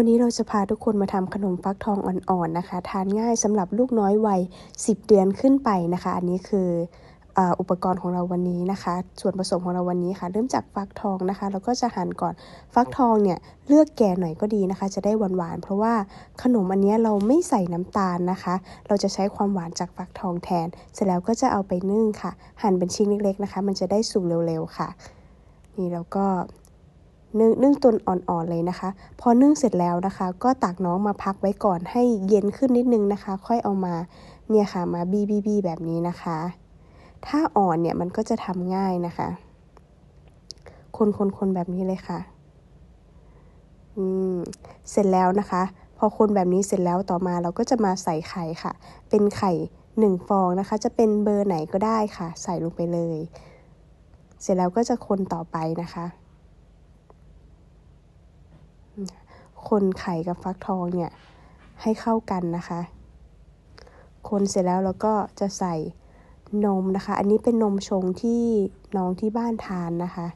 ันนี้เราจะพาทุกคนมาทำขนมฟักทองอ่อนๆนะคะ ทานง่ายสำหรับลูกน้อยวัย 10 เดือนขึ้นไปนะคะ อันนี้คืออุปกรณ์ของเราวันนี้นะคะ ส่วนผสมของเราวันนี้ค่ะ เริ่มจากฟักทองนะคะ เราก็จะหั่นก่อนฟักทองเนี่ยเลือกแก่หน่อยก็ดีนะคะ จะได้หวานๆเพราะว่าขนมอันนี้เราไม่ใส่น้ำตาลนะคะ เราจะใช้ความหวานจากฟักทองแทน เสร็จแล้วก็จะเอาไปนึ่งค่ะ หั่นเป็นชิ้นเล็กๆนะคะ มันจะได้สุกเร็วๆค่ะ นี่แล้วก็ นึ่งนึ่งจนอ่อนๆเลยนะคะ พอนึ่งเสร็จแล้วนะคะ ก็ตักน้องมาพักไว้ก่อนให้เย็นขึ้นนิดนึงนะคะ ค่อยเอามาเนี่ยค่ะมาบี้บี้บี้แบบนี้นะคะ ถ้าอ่อนเนี่ยมันก็จะทำง่ายนะคะ คนคนคนแบบนี้เลยค่ะอืมเสร็จแล้วนะคะ พอคนแบบนี้เสร็จแล้วต่อมาเราก็จะมาใส่ไข่ค่ะ เป็นไข่หนึ่งฟองนะคะ จะเป็นเบอร์ไหนก็ได้ค่ะ ใส่ลงไปเลย เสร็จแล้วก็จะคนต่อไปนะคะ คนไข่กับฟักทองเนี่ยให้เข้ากันนะคะ คนเสร็จแล้วเราก็จะใส่นมนะคะ อันนี้เป็นนมชงที่น้องที่บ้านทานนะคะ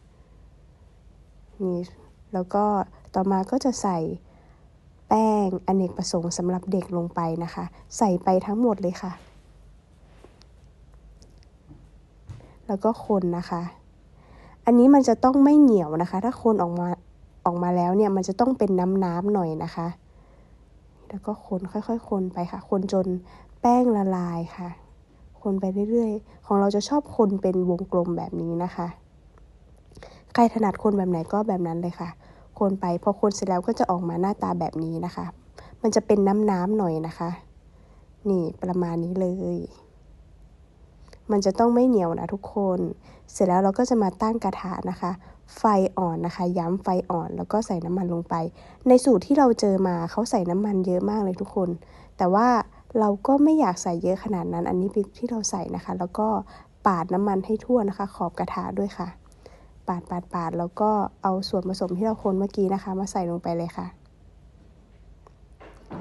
นี่แล้วก็ต่อมาก็จะใส่แป้งอเนกประสงค์สำหรับเด็กลงไปนะคะ ใส่ไปทั้งหมดเลยค่ะ แล้วก็คนนะคะ อันนี้มันจะต้องไม่เหนียวนะคะ ถ้าคนออกมา ออกมาแล้วเนี่ยมันจะต้องเป็นน้ำน้ำหน่อยนะคะ แล้วก็คนค่อยๆ คนไปค่ะ คนจนแป้งละลายค่ะ คนไปเรื่อยๆ ของเราจะชอบคนเป็นวงกลมแบบนี้นะคะ ใครถนัดคนแบบไหนก็แบบนั้นเลยค่ะ คนไปพอคนเสร็จแล้วก็จะออกมาหน้าตาแบบนี้นะคะ มันจะเป็นน้ำน้ำหน่อยนะคะ นี่ประมาณนี้เลย มันจะต้องไม่เหนียวนะทุกคน เสร็จแล้วเราก็จะมาตั้งกระทะนะคะ ไฟอ่อนนะคะ ย้ำไฟอ่อนแล้วก็ใส่น้ำมันลงไป ในสูตรที่เราเจอมาเขาใส่น้ำมันเยอะมากเลยทุกคน แต่ว่าเราก็ไม่อยากใส่เยอะขนาดนั้น อันนี้เป็นที่เราใส่นะคะ แล้วก็ปาดน้ำมันให้ทั่วนะคะ ขอบกระทะด้วยค่ะ ปาดปาดปาดแล้วก็เอาส่วนผสมที่เราคนเมื่อกี้นะคะ มาใส่ลงไปเลยค่ะ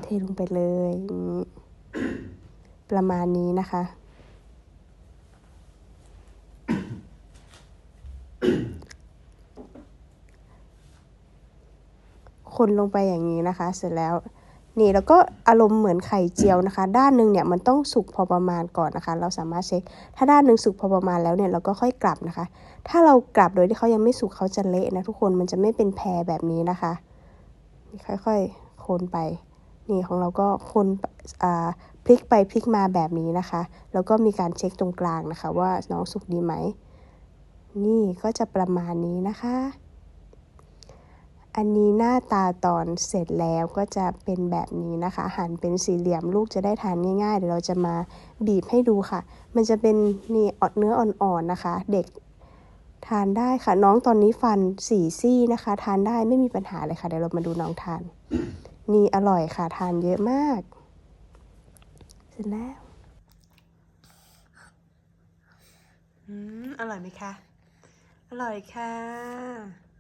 เทลงไปเลย ประมาณนี้นะคะ คนลงไปอย่างนี้นะคะ เสร็จแล้วนี่แล้วก็อารมณ์เหมือนไข่เจียวนะคะ ด้านหนึ่งเนี่ยมันต้องสุกพอประมาณก่อนนะคะ เราสามารถเช็ค ถ้าด้านหนึ่งสุกพอประมาณแล้วเนี่ยเราก็ค่อยกลับนะคะ ถ้าเรากลับโดยที่เขายังไม่สุกเขาจะเละนะทุกคนมันจะไม่เป็นแพรแบบนี้นะคะค่อยๆคนไป นี่ของเราก็คนอ่าพลิกไปพลิกมาแบบนี้นะคะ แล้วก็มีการเช็คตรงกลางนะคะ ว่าน้องสุกดีไหมนี่ก็จะประมาณนี้นะคะ อันนี้หน้าตาตอนเสร็จแล้วก็จะเป็นแบบนี้นะคะ หั่นเป็นสี่เหลี่ยมลูกจะได้ทานง่ายๆ เดี๋ยวเราจะมาบีบให้ดูค่ะ มันจะเป็นนี่อดเนื้ออ่อนๆนะคะ เด็กทานได้ค่ะ น้องตอนนี้ฟันสี่ซี่นะคะ ทานได้ไม่มีปัญหาเลยค่ะ เดี๋ยวเรามาดูน้องทาน นี่อร่อยค่ะ ทานเยอะมาก เสร็จแล้วอืมอร่อยไหมคะ อร่อยค่ะ